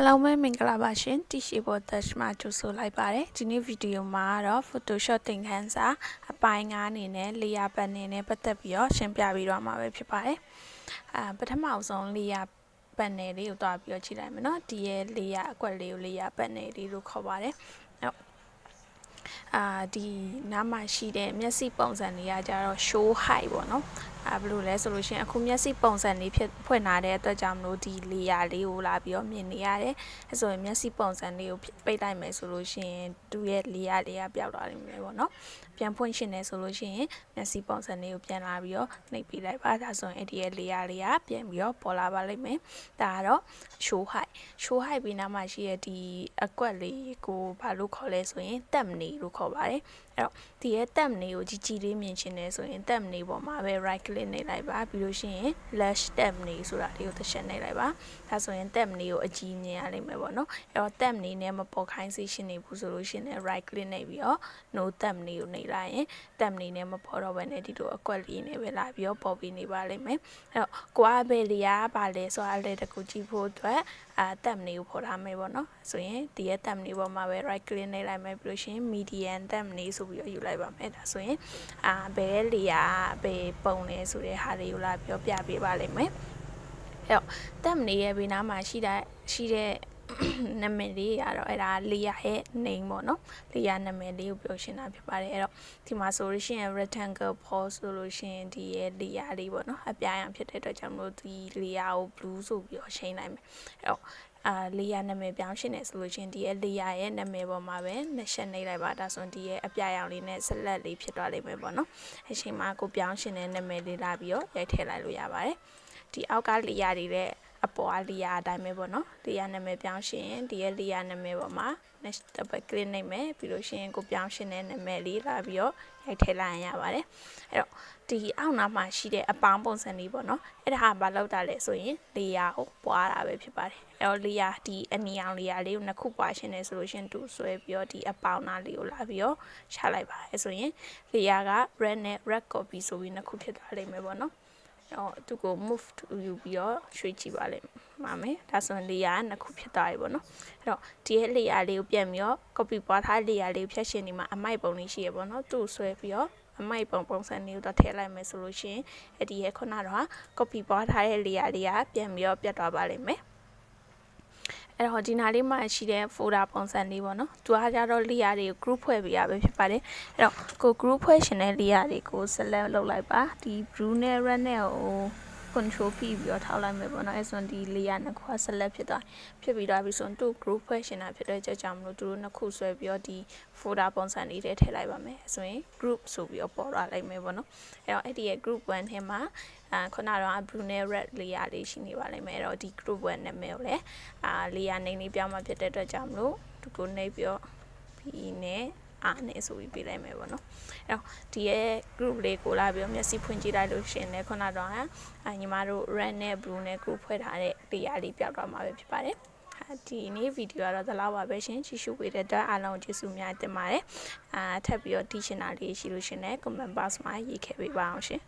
အားလုံးပဲမင်္ဂလာပါရှင်တရှိဘောသက်ရှမှာကြိုဆိုလိုက်ပါတယ်ဒီနေ့ဗီဒီယိုမှာတော့ Photoshop သင်ခန်းစာအပိုင်း9အနေနဲ့ layer ပတ်နေနဲ့ပတ်သက်ပြီးတော့ရှင်းပြပြီးတော့မှာပဲဖြစ်ပါတယ်အာပထမအဆုံး layer ပတ်နေလေးကိုတွားပြီးတော့ကြည့်လိုက်မယ်နော်ဒီရဲ့ layer အကွက်လေးကို layer ပတ်နေလေးလို့ခေါ်ပါတယ်အာဒီနားမှာရှိတဲ့မျက်စိပုံစံတွေကကြတော့ show height ပေါ့နော် အာဘယ်လိုလဲဆိုလို့ရှိရင်အခုမျက်စိပုံစံလေးဖြစ်ဖွင့်လာတဲ့အတွက်ကြောင့်မလို့ဒီ layer လေးကိုလာပြီးတော့မြင်နေရတယ်အဲဆိုရင်မျက်စိပုံစံလေးကိုပိတ်လိုက်မယ်ဆိုလို့ရှိရင်သူ့ရဲ့ layer လေးကပျောက်သွားလိမ့်မယ်ပေါ့နော်ပြန်ဖွင့်ရှင်နေဆိုလို့ရှိရင်မျက်စိပုံစံလေးကိုပြန်လာပြီးတော့နှိပ်ပေးလိုက်ပါဒါဆိုရင်အဲ့ဒီရဲ့ layer လေးကပြန်ပြီးတော့ပေါ်လာပါလိမ့်မယ်ဒါကတော့ show height show height ပြီးနောက်မှာရှိတဲ့ဒီအကွက်လေးကိုဘာလို့ခေါ်လဲဆိုရင်တက်မနေလို့ခေါ်ပါတယ်အဲ့တော့ဒီရဲ့တက်မနေကိုကြီးကြီးလေးမြင်ချင်တယ်ဆိုရင်တက်မနေပေါ်မှာပဲ right click နေလိုက်ပါပြီးလို့ရှိရင် lash tab နေဆိုတာလေးကိုတစ်ချက်နေလိုက်ပါဒါဆိုရင် tab နေကိုအကြီးမြင်ရလိမ့်မယ်ပေါ့နော်အဲ့တော့ tab နေနဲ့မပေါ်ခိုင်းစေရှင်နေဘူးဆိုလို့ရှိရင် right click နေပြီးတော့ no tab နေကိုနေလိုက်ရင် tab နေနဲ့မပေါ်တော့ဘဲနဲ့ဒီလိုအကွက်လေးနဲ့ပဲလာပြီးတော့ပေါ်ပြီးနေပါလိမ့်မယ်အဲ့တော့ကိုအားပဲလေးကပါလဲဆိုတာလည်းတကူကြည့်ဖို့အတွက်အာ tab နေကိုပေါ်ထားမယ်ပေါ့နော်ဆိုရင်ဒီရဲ့ tab နေပေါ်မှာပဲ right click နေလိုက်မယ်ပြီးလို့ရှိရင် median tab နေဆိုပြီးတော့ယူလိုက်ပါမယ်ဒါဆိုရင်အာဘယ်လေယာဘယ်ပုံလဲဆိုတဲ့ဟာတွေကိုလာပြောပြပေးပါလိမ့်မယ်အဲ့တော့တက်မနေရဲ့ဘေးနားမှာရှိတဲ့ရှိတဲ့နာမည်လေးကတော့အဲ့ဒါလီယာရဲ့ name ပေါ့နော်လီယာနာမည်လေးကိုပြောရှင်းတာဖြစ်ပါတယ်အဲ့တော့ဒီမှာဆိုလို့ရှိရင် rectangle pose ဆိုလို့ရှိရင်ဒီရဲ့လီယာလေးပေါ့နော်အပြားရန်ဖြစ်တဲ့အတွက်ကြောင့်မလို့ဒီလီယာကို blue ဆိုပြီးတော့ရှင်းလိုက်မယ်အဲ့တော့ အာလေယာနာမည်ပြောင်းရှင်းနေဆိုလို့ချင်းဒီရဲ့လေယာရဲ့နာမည်ပေါ်မှာပဲနှစ်ချက်နှိပ်လိုက်ပါဒါဆိုဒီရဲ့အပြရောင်လေးနဲ့ဆက်လက်လေးဖြစ်သွားလိမ့်မယ်ပေါ့နော်အချိန်မှာကိုပြောင်းရှင်းတဲ့နာမည်လေးလာပြီးတော့ရိုက်ထည့်လိုက်လို့ရပါတယ်ဒီအောက်ကလေယာတွေတဲ့ အပေါ်အလီယာအတိုင်းပဲပေါ့နော်လီယာနာမည်ပြောင်းရှင်ဒီရဲ့လီယာနာမည်ပေါ်မှာ next double click နှိပ်မယ်ပြီးလို့ရှိရင်ကိုပြောင်းရှင်တဲ့နာမည်လေးလာပြီးတော့ရိုက်ထည့်လိုက်ရပါတယ်အဲ့တော့ဒီအောက်နားမှာရှိတဲ့အပေါင်းပုံစံလေးပေါ့နော်အဲ့ဒါဟာဘာလောက်တာလဲဆိုရင်လေယာကိုပွားတာပဲဖြစ်ပါတယ်အဲ့တော့လေယာဒီအနီအောင်လေယာလေးကိုနှစ်ခုပွားရှင်နေဆိုလို့ရှင်တူဆွဲပြီးတော့ဒီအပေါင်းနာလေးကိုလာပြီးတော့ချလိုက်ပါအဲဆိုရင်လေယာက red နဲ့ red copy ဆိုပြီးနှစ်ခုဖြစ်သွားလိမ့်မယ်ပေါ့နော် တော့သူကို move to ယူပြီးတော့ရွှေ့ကြည့်ပါလိမ့်မှာမယ်ဒါဆိုရင် layer ကနှစ်ခုဖြစ်သွားပြီပေါ့နော်အဲ့တော့ဒီရဲ့ layer လေးကိုပြန်ပြီးတော့ copy ပွားထား layer လေးကိုဖြတ်ရှင်နေမှာအမိုက်ပုံလေးရှိရပေါ့နော်သူ့ဆွဲပြီးတော့အမိုက်ပုံပုံစံလေးကိုတော့ထည့်လိုက်မယ်ဆိုလို့ရှိရင်အဲ့ဒီရဲ့ခုနတော့ copy ပွားထားတဲ့ layer လေးကပြန်ပြီးတော့ပြတ်သွားပါလိမ့်မယ် အဲ့တော့ဒီနာလေးမှာရှိတဲ့ folder ပုံစံလေးပေါ့နော်သူကကြတော့ layer တွေကို group ဖွဲ့ပေးရပဲဖြစ်ပါတယ်အဲ့တော့ကို group ဖွဲ့ရှင်တဲ့ layer တွေကို select လုပ်လိုက်ပါဒီ blue နဲ့ red နဲ့ဟို control ပြီးပြီးတော့ထောက်လိုက်မယ်ပေါ့နော်အဲဆိုဒီ layer နှစ်ခုက select ဖြစ်သွားဖြစ်ပြီးတော့ပြီဆိုရင်သူ group ဖွဲ့ရှင်တာဖြစ်တဲ့ကြောင့်ကြောင့်မလို့သူတို့နှစ်ခုဆွဲပြီးတော့ဒီ folder ပုံစံလေးတွေထည့်လိုက်ပါမယ်ဆိုရင် group ဆိုပြီးတော့ပေါ်လာလိုက်မယ်ပေါ့နော်အဲတော့အဲ့ဒီရဲ့ group 1ထဲမှာအာခုနကတော့ Brunel Red layer လေးရှိနေပါလိမ့်မယ်အဲ့တော့ဒီ group 1နာမည်ကိုလည်းအာ layer name လေးပြောင်းမှဖြစ်တဲ့အတွက်ကြောင့်မလို့ဒီကိုနှိပ်ပြီးတော့ P နဲ့ အားနဲ့ဆိုပြီးပြလိုက်မယ်ပေါ့နော်အဲ့တော့ဒီရဲ့ group လေးကိုလာပြီးတော့မျက်စိဖွင့်ကြည့်လိုက်လို့ရှင်လဲခုနတော့ဟာညီမတို့ red နဲ့ blue နဲ့ group ဖွဲ့ထားတဲ့ layer လေးပြောက်သွားမှာပဲဖြစ်ပါတယ်ဒီနေ့ဗီဒီယိုကတော့ဒီလောက်ပါပဲရှင်ကြည့်ရှုပေးတဲ့အတွက်အားလုံးကျေးဇူးများတင်ပါတယ်အာထပ်ပြီးတော့တီးချင်တာလေးရှိလို့ရှင်လည်း comment box မှာရေးခဲ့ပေးပါအောင်ရှင်